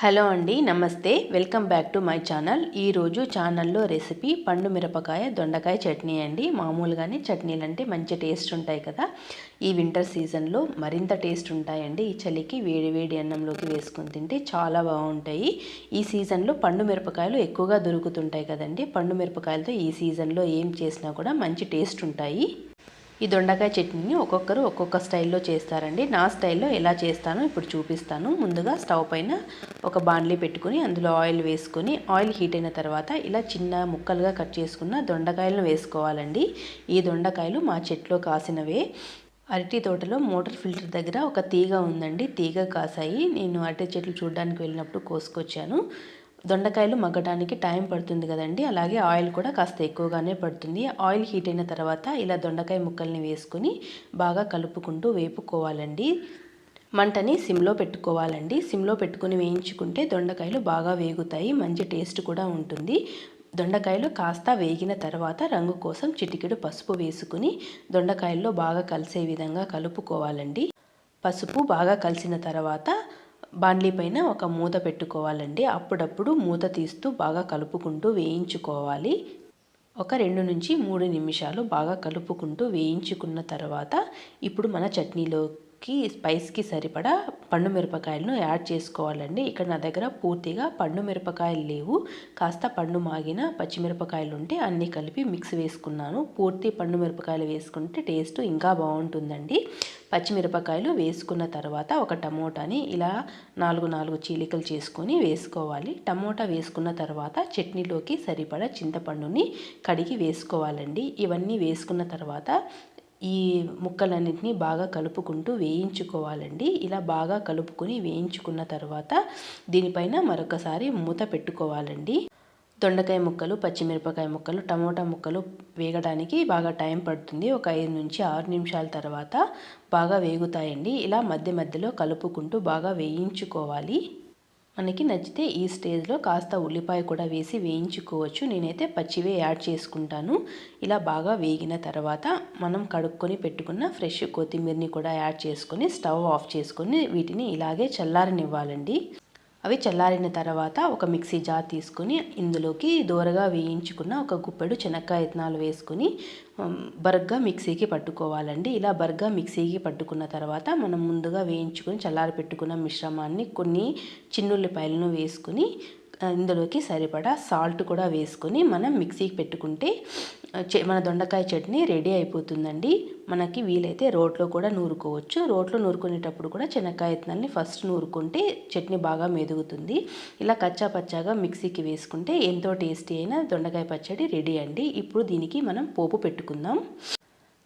Hello అండి నమస్తే. Welcome back to my channel. ఈరోజు ఛానల్లో రెసిపీ పండు మిరపకాయ దొండకాయ చట్నీ అండి. మామూలుగానే చట్నీలు అంటే మంచి టేస్ట్ ఉంటాయి కదా. ఈ వింటర్ సీజన్లో మరింత టేస్ట్ ఉంటాయండి. ఈ చలికి వేడి వేడి అన్నంలోకి వేసుకొని తింటే చాలా బాగుంటాయి. ఈ సీజన్లో పండు మిరపకాయలు ఎక్కువగా దొరుకుతుంటాయి కదండి. పండు మిరపకాయలతో ఈ సీజన్లో ఏం చేసినా కూడా మంచి టేస్ట్ ఉంటాయి. ఈ దొండకాయ చట్నీని ఒక్కొక్కరు ఒక్కొక్క స్టైల్లో చేస్తారండి. నా స్టైల్లో ఎలా చేస్తానో ఇప్పుడు చూపిస్తాను. ముందుగా స్టవ్ పైన ఒక బాండ్లీ పెట్టుకుని అందులో ఆయిల్ వేసుకొని ఆయిల్ హీట్ అయిన తర్వాత ఇలా చిన్న ముక్కలుగా కట్ చేసుకున్న దొండకాయలను వేసుకోవాలండి. ఈ దొండకాయలు మా చెట్లో కాసినవే. అరటి తోటలో మోటార్ ఫిల్టర్ దగ్గర ఒక తీగ ఉందండి. తీగ కాసాయి. నేను అరటి చెట్లు చూడడానికి వెళ్ళినప్పుడు కోసుకొచ్చాను. దొండకాయలు మగ్గడానికి టైం పడుతుంది కదండి. అలాగే ఆయిల్ కూడా కాస్త ఎక్కువగానే పడుతుంది. ఆయిల్ హీట్ అయిన తర్వాత ఇలా దొండకాయ ముక్కల్ని వేసుకుని బాగా కలుపుకుంటూ వేపుకోవాలండి. మంటని సిమ్లో పెట్టుకోవాలండి. సిమ్లో పెట్టుకుని వేయించుకుంటే దొండకాయలు బాగా వేగుతాయి. మంచి టేస్ట్ కూడా ఉంటుంది. దొండకాయలు కాస్త వేగిన తర్వాత రంగు కోసం చిటికెడు పసుపు వేసుకుని దొండకాయల్లో బాగా కలిసే విధంగా కలుపుకోవాలండి. పసుపు బాగా కలిసిన తర్వాత బాండ్లీ పైన ఒక మూత పెట్టుకోవాలండి. అప్పుడప్పుడు మూత తీస్తూ బాగా కలుపుకుంటూ వేయించుకోవాలి. ఒక రెండు నుంచి మూడు నిమిషాలు బాగా కలుపుకుంటూ వేయించుకున్న తర్వాత ఇప్పుడు మన చట్నీలో కి స్పైస్కి సరిపడా పండు మిరపకాయలను యాడ్ చేసుకోవాలండి. ఇక్కడ నా దగ్గర పూర్తిగా పండు మిరపకాయలు లేవు. కాస్త పండు మాగిన పచ్చిమిరపకాయలు ఉంటే అన్నీ కలిపి మిక్స్ వేసుకున్నాను. పూర్తి పండు మిరపకాయలు వేసుకుంటే టేస్ట్ ఇంకా బాగుంటుందండి. పచ్చిమిరపకాయలు వేసుకున్న తర్వాత ఒక టమోటాని ఇలా నాలుగు నాలుగు చీలికలు చేసుకొని వేసుకోవాలి. టమోటా వేసుకున్న తర్వాత చట్నీలోకి సరిపడా చింతపండుని కడిగి వేసుకోవాలండి. ఇవన్నీ వేసుకున్న తర్వాత ఈ ముక్కలన్నింటినీ బాగా కలుపుకుంటూ వేయించుకోవాలండి. ఇలా బాగా కలుపుకొని వేయించుకున్న తర్వాత దీనిపైన మరొకసారి మూత పెట్టుకోవాలండి. దొండకాయ ముక్కలు పచ్చిమిరపకాయ ముక్కలు టమోటా ముక్కలు వేగడానికి బాగా టైం పడుతుంది. ఒక ఐదు నుంచి ఆరు నిమిషాల తర్వాత బాగా వేగుతాయండి. ఇలా మధ్య మధ్యలో కలుపుకుంటూ బాగా వేయించుకోవాలి. మనకి నచ్చితే ఈ స్టేజ్లో కాస్త ఉల్లిపాయ కూడా వేసి వేయించుకోవచ్చు. నేనైతే పచ్చివే యాడ్ చేసుకుంటాను. ఇలా బాగా వేగిన తర్వాత మనం కడుక్కొని పెట్టుకున్న ఫ్రెష్ కొత్తిమీరని కూడా యాడ్ చేసుకొని స్టవ్ ఆఫ్ చేసుకొని వీటిని ఇలాగే చల్లారనివ్వాలండి. అవి చల్లారిన తర్వాత ఒక మిక్సీ జార్ తీసుకుని ఇందులోకి దూరగా వేయించుకున్న ఒక గుప్పెడు చెనక్కాయ ఇత్తనాలు వేసుకుని బర్గా మిక్సీకి పట్టుకోవాలండి. ఇలా బర్గా మిక్సీకి పట్టుకున్న తర్వాత మనం ముందుగా వేయించుకొని చల్లారి పెట్టుకున్న మిశ్రమాన్ని కొన్ని చిన్నుల్లిపాయలను వేసుకుని ఇందులోకి సరిపడా సాల్ట్ కూడా వేసుకొని మనం మిక్సీకి పెట్టుకుంటే మన దొండకాయ చట్నీ రెడీ అయిపోతుందండి. మనకి వీలైతే రోట్లో కూడా నూరుకోవచ్చు. రోట్లో నూరుకునేటప్పుడు కూడా శనక్కాయ విత్తనాల్ని ఫస్ట్ నూరుకుంటే చట్నీ బాగా మెదుగుతుంది. ఇలా కచ్చా పచ్చాగా మిక్సీకి వేసుకుంటే ఎంతో టేస్టీ అయిన దొండకాయ పచ్చడి రెడీ అండి. ఇప్పుడు దీనికి మనం పోపు పెట్టుకుందాం.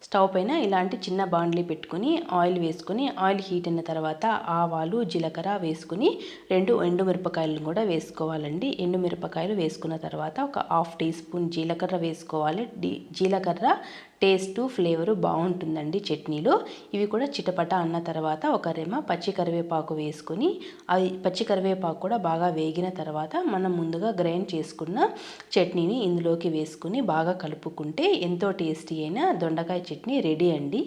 స్టవ్ పైన ఇలాంటి చిన్న బాండ్లీ పెట్టుకుని ఆయిల్ వేసుకొని ఆయిల్ హీట్ అయిన తర్వాత ఆవాలు జీలకర్ర వేసుకుని రెండు ఎండుమిరపకాయలను కూడా వేసుకోవాలండి. ఎండుమిరపకాయలు వేసుకున్న తర్వాత ఒక హాఫ్ టీ స్పూన్ జీలకర్ర వేసుకోవాలి. జీలకర్ర టేస్ట్ ఫ్లేవరు బాగుంటుందండి చట్నీలో. ఇవి కూడా చిటపట అన్న తర్వాత ఒక రెమ పచ్చి కరివేపాకు వేసుకొని అవి పచ్చి కరివేపాకు కూడా బాగా వేగిన తర్వాత మనం ముందుగా గ్రైండ్ చేసుకున్న చట్నీని ఇందులోకి వేసుకుని బాగా కలుపుకుంటే ఎంతో టేస్టీ అయిన దొండకాయ చట్నీ రెడీ అండి.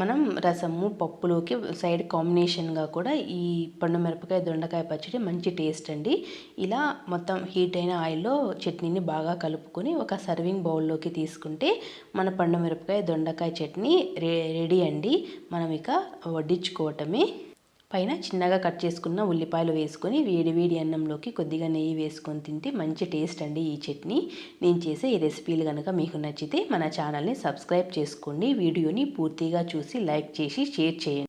మనం రసము పప్పులోకి సైడ్ కాంబినేషన్గా కూడా ఈ పండు మిరపకాయ దొండకాయ పచ్చడి మంచి టేస్ట్ అండి. ఇలా మొత్తం హీట్ అయిన ఆయిల్లో చట్నీని బాగా కలుపుకొని ఒక సర్వింగ్ బౌల్లోకి తీసుకుంటే మన పండు మిరపకాయ దొండకాయ చట్నీ రెడీ అండి. మనం ఇక వడ్డించుకోవటమే. పైన చిన్నగా కట్ చేసుకున్న ఉల్లిపాయలు వేసుకొని వేడి వేడి అన్నంలోకి కొద్దిగా నెయ్యి వేసుకొని తింటే మంచి టేస్ట్ అండి ఈ చట్నీ. నేను చేసే ఈ రెసిపీలు కనుక మీకు నచ్చితే మన ఛానల్ని సబ్స్క్రైబ్ చేసుకోండి. వీడియోని పూర్తిగా చూసి లైక్ చేసి షేర్ చేయండి.